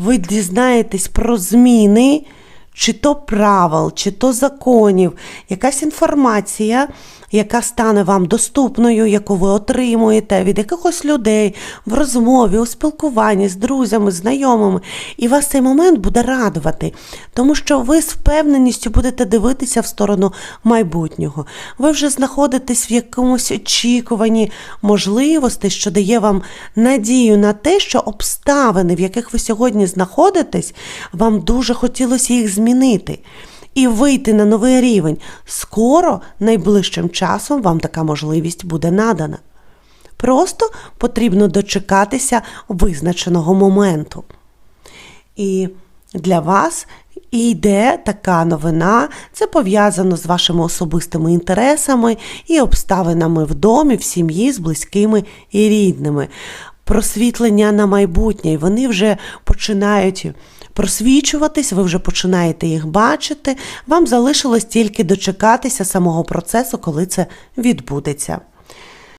ви дізнаєтесь про зміни, чи то правил, чи то законів, якась інформація, яка стане вам доступною, яку ви отримуєте від якихось людей в розмові, у спілкуванні з друзями, знайомими. І вас цей момент буде радувати, тому що ви з впевненістю будете дивитися в сторону майбутнього. Ви вже знаходитесь в якомусь очікуванні можливостей, що дає вам надію на те, що обставини, в яких ви сьогодні знаходитесь, вам дуже хотілося їх змінити і вийти на новий рівень. Скоро, найближчим часом, вам така можливість буде надана. Просто потрібно дочекатися визначеного моменту. І для вас йде така новина, це пов'язано з вашими особистими інтересами і обставинами в домі, в сім'ї з близькими і рідними. Просвітлення на майбутнє, і вони вже починають просвічуватись, ви вже починаєте їх бачити. Вам залишилось тільки дочекатися самого процесу, коли це відбудеться.